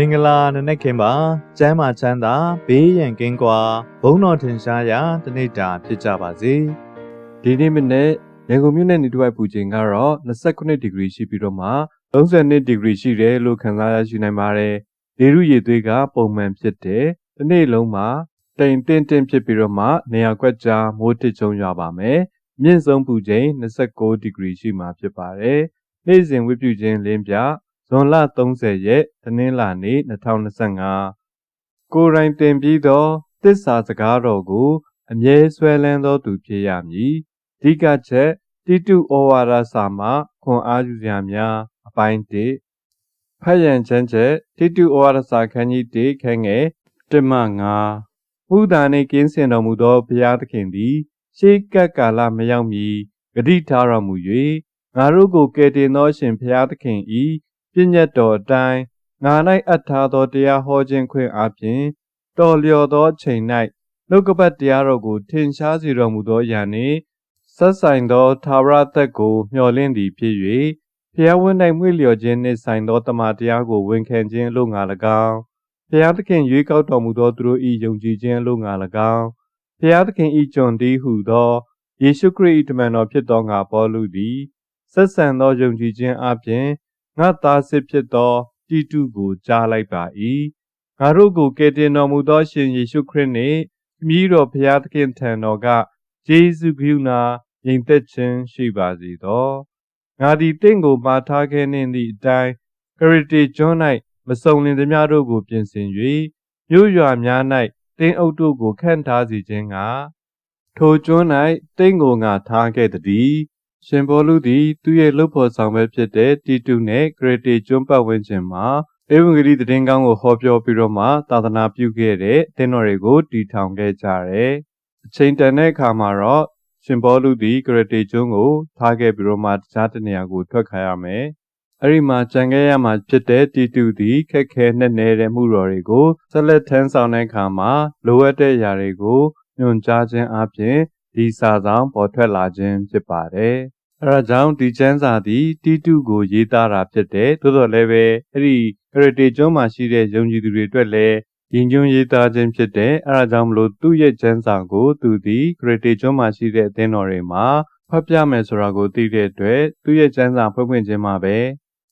မင်္ဂလာနနက်ခင်းပါကျမ်းမာချမ်းသာဘေးရန်ကင်းကွာဘုန်းတော်ထင်ရှားရာတနေ့တာဖြစ်ကြပါစေဒီနေ့မနေ့ရန်ကုန်မြို့နယ်နေတစ်ဝက်ပူချိန်ကတော့29ဒီဂရီရှိပြီးတော့မှ32ဒီဂရီရှိတယ်လို့ခန့်စားရရှိနိုင်ပါတယ်။လေရုရည်သွေးကပုံမှန်ဖြစ်တယ်။ဒီနေ့လုံးမှာတိမ်တင်းတင်းဖြစ်ပြီးတော့မှနေရာကွက်ကြားမိုးတစ်ချုံရွာပါမယ်။မြင့်ဆုံးပူချိန်29ဒီဂရီရှိမှာဖြစ်ပါတယ်။နေ့စဉ်ဝိပုချင်းလင်းပြ ဇွန်လ30ရက်တနင်္လာနေ့2025ကိုယ်တိုင်တင်ပြီးသောတစ္ဆာစကားတော်ကိုအမြဲဆွဲလန်းသောသူဖြစ်ရမည်။ဒီကချက်တိတုဩဝါဒစာမှခွန်အားယူစရာများအပိုင်း၁ဖတ်ရန်ချမ်းချက်တိတုဩဝါဒစာခန်းကြီး၁ခန်းငယ်၁မှ5ဘုဒ္ဓနှင့်ကင်းစင်တော်မူသောဘုရားသခင်သည် ရှေးကပ်ကာလမရောက်မီဂတိထားတော်မူ၍ငါတို့ကိုကယ်တင်သောအရှင်ဘုရားသခင်၏ ပြည့်ညတ်တော်အတိုင်းငါ၌အပ်ထားသောတရားဟောခြင်းခွင့်အားဖြင့်တော်လျော်သောအချိန်၌နှုတ်ကပတ်တရားတော်ကိုထင်ရှားစေတော်မူသောအရာနှင့်ဆက်ဆိုင်သောသာဝရသက်ကိုမျှော်လင့်သည်ဖြစ်၍ဖျားဝန်း၌မွေ့လျော်ခြင်းနှင့်ဆိုင်သောတမန်တရားကိုဝန်ခံခြင်းလို့ငါ၎င်းဖျားသခင်ရွေးကောက်တော်မူသောသူတို့၏ယုံကြည်ခြင်းလို့ငါ၎င်းဖျားသခင်၏ကျွန်တည်းဟုသောယေရှုခရစ်၏တမန်တော်ဖြစ်သောငါပေါလုသည်ဆက်ဆံသောယုံကြည်ခြင်းအပြင် ငါသားစစ်ဖြစ်သောတိတုကိုကြားလိုက်ပါ၏ငါတို့ကိုကယ်တင်တော်မူသောရှင်ယေရှုခရစ်နှင့်မြည်တော်ဖျားသခင်ထံတော်ကယေရှုခရစ်နာယင်သက်ခြင်းရှိပါစေသောငါသည်တင့်ကိုမှာထားခဲ့နှင့်သည့်အတိုင်းခရစ်တေကျွန်း၌မစုံလင်သမျှတို့ကိုပြင်ဆင်၍မြို့ရွာများ၌တင်းအုပ်တို့ကိုခန့်ထားစေခြင်းကထိုကျွန်း၌တင်းကိုငါထားခဲ့သည် ရှင်ဘောလူသည်သူရဲ့လှုပ်ဖော်ဆောင်ပဲဖြစ်တဲ့တီတုနဲ့ဂရတေကျွန်းပတ်ဝန်းကျင်မှာဧဝံဂေလိသတင်းကောင်းကိုဟောပြောပြီးတော့မှသာသနာပြုခဲ့တဲ့တင်းတော်တွေကိုတည်ထောင်ခဲ့ကြတယ်။အချိန်တန်တဲ့အခါမှာတော့ရှင်ဘောလူသည်ဂရတေကျွန်းကိုထားခဲ့ပြီးတော့မှတခြားတနေရာကိုထွက်ခါရမယ်။အဲ့ဒီမှာကြံခဲ့ရမှာဖြစ်တဲ့တီတုသည်ခက်ခဲနဲ့နေတဲ့မှုတော်တွေကိုဆက်လက်ထမ်းဆောင်တဲ့အခါမှာလိုအပ်တဲ့အရာတွေကိုညွှန်ကြားခြင်းအပြင်ဒီစာဆောင်ပေါ်ထွက်လာခြင်းဖြစ်ပါတယ်။ အဲဒါကြောင့်ဒီကျမ်းစာသည်တီတုကိုရေးသားတာဖြစ်တယ်။သို့တော်လည်းပဲအဲ့ဒီခရစ်တေကျွန်းမှာရှိတဲ့ယုံကြည်သူတွေအတွက်လည်းရင်ကျွန်းရေးသားခြင်းဖြစ်တယ်။အဲဒါကြောင့်မလို့သူ့ရဲ့ကျမ်းစာကိုသူသည်ခရစ်တေကျွန်းမှာရှိတဲ့အသင်းတော်တွေမှာဖတ်ပြမယ်ဆိုတာကိုသိတဲ့အတွက်သူ့ရဲ့ကျမ်းစာဖွင့်ဖွင့်ခြင်းမှာပဲ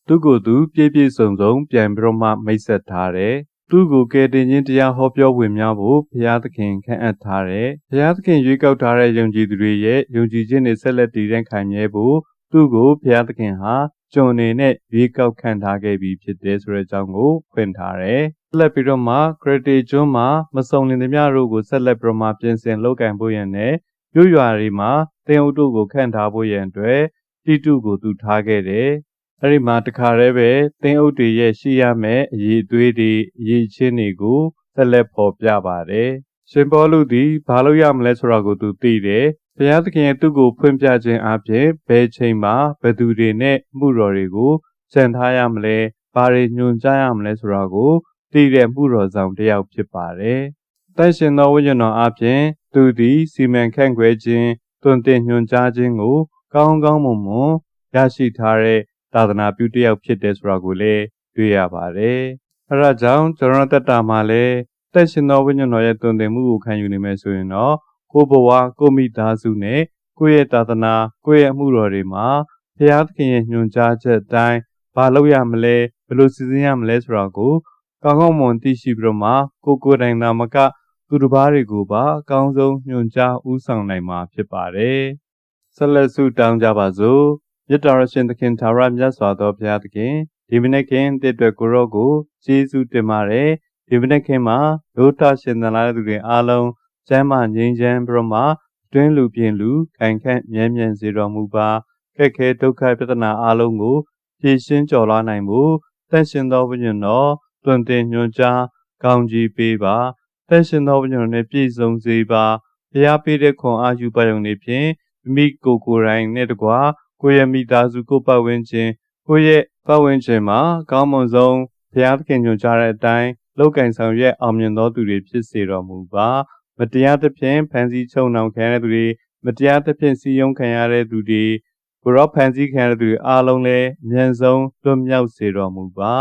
သူ့ကိုယ်သူပြည့်ပြည့်စုံစုံပြန်ပြီးတော့မှမိတ်ဆက်ထားတယ်။ သူ့ကိုကယ်တင်ခြင်းတရားဟောပြောဝင်များဖို့ဘုရားသခင်ခန့်အပ်ထားတယ်။ဘုရားသခင်ရွေးကောက်ထားတဲ့ယုံကြည်သူတွေရဲ့ယုံကြည်ခြင်းတွေဆက်လက်တည်တဲ့ခိုင်မြဲဖို့သူ့ကိုဘုရားသခင်ဟာကျွန်နေနဲ့ရွေးကောက်ခံထားခဲ့ပြီးဖြစ်တယ်ဆိုတဲ့အကြောင်းကိုဖွင့်ထားတယ်။ဆက်လက်ပြီးတော့မှဂရတေကျွန်းမှာမစုံလင်သမျှတို့ကိုဆက်လက်ပြီးတော့မှပြင်ဆင်လုပ်ကင်ဖို့ရန်နဲ့ရွရွာတွေမှာတင်အုပ်တို့ကိုခန့်ထားဖို့ရန်အတွက်တိတုကိုသူထားခဲ့တယ်။ အဲ့ဒီမှာတခါတည်းပဲတင်အုပ်တွေရဲ့ရှိရမယ့်အရေးအသွေးတွေအရေးချင်းတွေကိုဆက်လက်ဖော်ပြပါတယ်။ရှင်ပေါလုသည်ဘာလို့ရမလဲဆိုတာကိုသူသိတယ်။ဘုရားသခင်ရဲ့သူ့ကိုဖွင့်ပြခြင်းအပြင်ဘယ်ချိန်မှာဘယ်သူတွေနဲ့မှုတော်တွေကိုစံထားရမလဲ။ဘာတွေညွှန်ကြားရမလဲဆိုတာကိုသိတဲ့မှုတော်ဆောင်တစ်ယောက်ဖြစ်ပါတယ်။တန်ရှင်သောဝိညာဉ်တော်အပြင်သူသည်စီမံခန့်ခွဲခြင်းတွင်တင်ညွှန်ကြားခြင်းကိုကောင်းကောင်းမွန်မွန်ရရှိထားတဲ့ သာသနာပြုတစ်ယောက်ဖြစ်တယ်ဆိုတာကိုလည်းတွေ့ရပါတယ်။အဲဒါကြောင့်ကျွန်တော်တက်တာမှာလည်းတက်ရှင်သောဝိညာဉ်တော်ရဲ့တွင်တင်မှုကိုခံယူနေမယ်ဆိုရင်တော့ကိုယ်ဘဝကိုမိသားစုနဲ့ကိုယ့်ရဲ့သာသနာကိုယ့်ရဲ့အမှုတော်တွေမှာဘုရားသခင်ရဲ့ညွှန်ကြားချက်အတိုင်းဘာလုပ်ရမလဲဘယ်လိုစီစဉ်ရမလဲဆိုတာကိုကောင်းကောင်းမွန်သိရှိပြီးတော့မှကိုကိုယ်တိုင်သာမကသူတစ်ပါးတွေကိုပါအကောင်းဆုံးညွှန်ကြားဥဆောင်နိုင်မှာဖြစ်ပါတယ်။ဆက်လက်ဆုတောင်းကြပါစို့။ မြတ်တော်ရှင်သခင်သာရမြတ်စွာသောဘုရားသခင်ဒီမနေ့ခင်တည့်အတွက်ကိုရောကိုကျေးဇူးတင်ပါတယ်။ဒီမနေ့ခင်မှာဒုထရှင်သန်လာတဲ့သူတွေအားလုံးကျမ်းမာငြိမ်းချမ်းပြီးတော့မှတွင်းလူပြင်လူခိုင်ခန့်မြဲမြံစေတော်မူပါခက်ခဲဒုက္ခပြဿနာအလုံးကိုဖြေရှင်းကျော်လွှားနိုင်မှုတန်ရှင်သောဝိညာဉ်တော်တွင်တင်ညွှန်ကြားကောင်းကြီးပေးပါတန်ရှင်သောဝိညာဉ်တော်နဲ့ပြည့်စုံစေပါဘုရားပေးတဲ့ခွန်အားယူပါရုံနဲ့ဖြင့်မိကိုကိုယ်တိုင်နဲ့တကွာ ကိုယ့်ရဲ့မိသားစုကိုပတ်ဝန်းကျင်ကိုယ့်ရဲ့ပတ်ဝန်းကျင်မှာကောင်းမွန်ဆုံးဘုရားသခင်ညွှန်ကြားတဲ့အတိုင်းလောက်ကင်ဆောင်ရွက်အောင်မြင်သောသူတွေဖြစ်စေတော်မူပါမတရားသဖြင့်ဖန်ဆီးချုံနှောင်ခံရတဲ့သူတွေမတရားသဖြင့်စီယုံခံရတဲ့သူတွေကိုရောဖန်ဆီးခံရတဲ့သူတွေအားလုံးလည်းအမြန်ဆုံးလွတ်မြောက်စေတော်မူပါ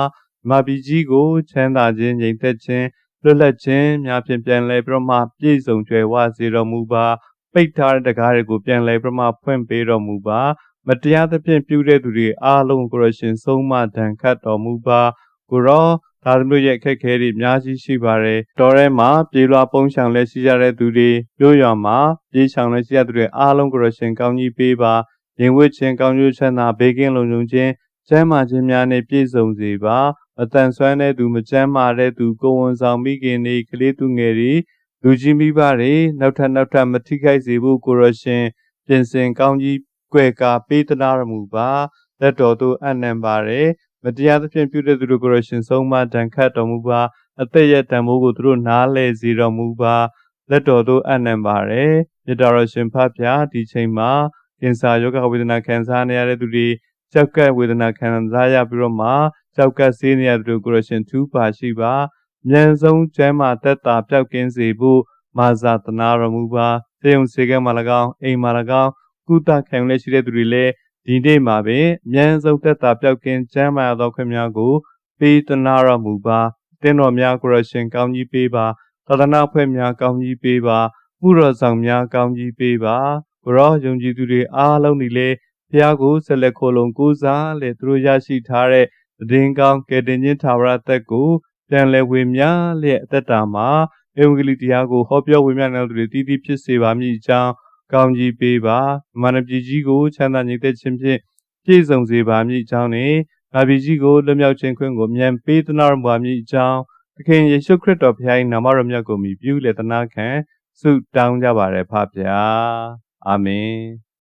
မမြမပြည်ကြီးကိုချမ်းသာခြင်းငြိမ်သက်ခြင်းလွတ်လပ်ခြင်းများဖြင့်ပြန်လည်ပြီးတော့မှပြည့်စုံကြွယ်ဝစေတော်မူပါပိတ်ထားတဲ့တကားတွေကိုပြန်လည်ပြီးတော့မှဖွင့်ပေးတော်မူပါ မတရားသဖြင့်ပြုတဲ့သူတွေအားလုံးကိုရရှင်ဆုံးမဒဏ်ခတ်တော်မူပါကိုရောဒါသမီးရဲ့အခက်အခဲတွေအများကြီးရှိပါတယ်တော်ထဲမှာပြေလွှာပုံးဆောင်လက်ရှိကြတဲ့သူတွေမြို့ရွာမှာပြေးဆောင်လက်ရှိရတဲ့သူတွေအားလုံးကိုရရှင်ကောင်းကြီးပေးပါရင်ဝတ်ခြင်းကောင်းကျိုးချမ်းသာဘေးကင်းလုံခြုံခြင်းကျမ်းမာခြင်းများနဲ့ပြည့်စုံစေပါအတန်ဆွမ်းတဲ့သူမကျမ်းမာတဲ့သူကိုယ်ဝန်ဆောင်မိခင်တွေကလေးသူငယ်တွေလူကြီးမိဘတွေနောက်ထပ်နောက်ထပ်မထိခိုက်စေဖို့ကိုရရှင်ပြင်ဆင်ကောင်းကြီး ကွယ်ကာပေးသနာတော်မူပါလက်တော်သို့အနံပါတယ်မတရားသဖြင့်ပြုတဲ့သူတို့ကိုရရှင်ဆုံးမဒဏ်ခတ်တော်မူပါအသက်ရတန်ဖိုးကိုသူတို့နားလဲစေတော်မူပါလက်တော်သို့အနံပါတယ်မြတ်တော်ရှင်ဖဖျားဒီချိန်မှာကင်ဆာယောဂဝေဒနာခံစားနေရတဲ့သူတွေကြောက်ကပ်ဝေဒနာခံစားရပြီးတော့မှကြောက်ကပ်ဆေးနေရတဲ့သူတို့ကိုရရှင်ထူးပါရှိပါမြန်ဆုံးကျမ်းမာသက်တာပျောက်ကင်းစေဖို့မာဇာတနာတော်မူပါစေုံစေကဲမှာ၎င်းအိမ်မှာ၎င်း ကုသခံလက်ရှိတဲ့သူတွေလည်းဒီနေ့မှာပင်အမြန်ဆုံးသက်တာပျောက်ကင်းကျမ်းမာသောခွင့်များကိုပေးသနာတော်မူပါတင်းတော်များကိုရရှင်ကောင်းကြီးပေးပါသာသနာဖွဲ့များကောင်းကြီးပေးပါမှုတော်ဆောင်များကောင်းကြီးပေးပါဘရောယုံကြည်သူတွေအားလုံးဒီလေဖျားကိုဆက်လက်ခိုလုံကိုးစားလေသူတို့ရရှိထားတဲ့သတင်းကောင်းကယ်တင်ခြင်းထာဝရအသက်ကိုပြန်လည်ဝေမျှလျက်အသက်တာမှာဧဝံဂေလိတရားကိုဟောပြောဝေမျှနေတဲ့သူတွေတည်တည်ဖြစ်စေပါမည်အကြောင်း ကောင်းကြီးပေးပါမာနပြည်ကြီးကိုချမ်းသာငြိမ်သက်ခြင်းဖြင့်ပြည့်စုံစေပါမည်အကြောင်းနဲ့ငါပြည်ကြီးကိုလွတ်မြောက်ခြင်းခွင့်ကိုမြန်ပေးသနာတော်မူပါမည်အကြောင်းသခင်ယေရှုခရစ်တော်ဖခင်၏နာမတော်မြတ်ကိုမြည်ပြုလေသနာခံဆုတောင်းကြပါရဖပါဗျာအာမင်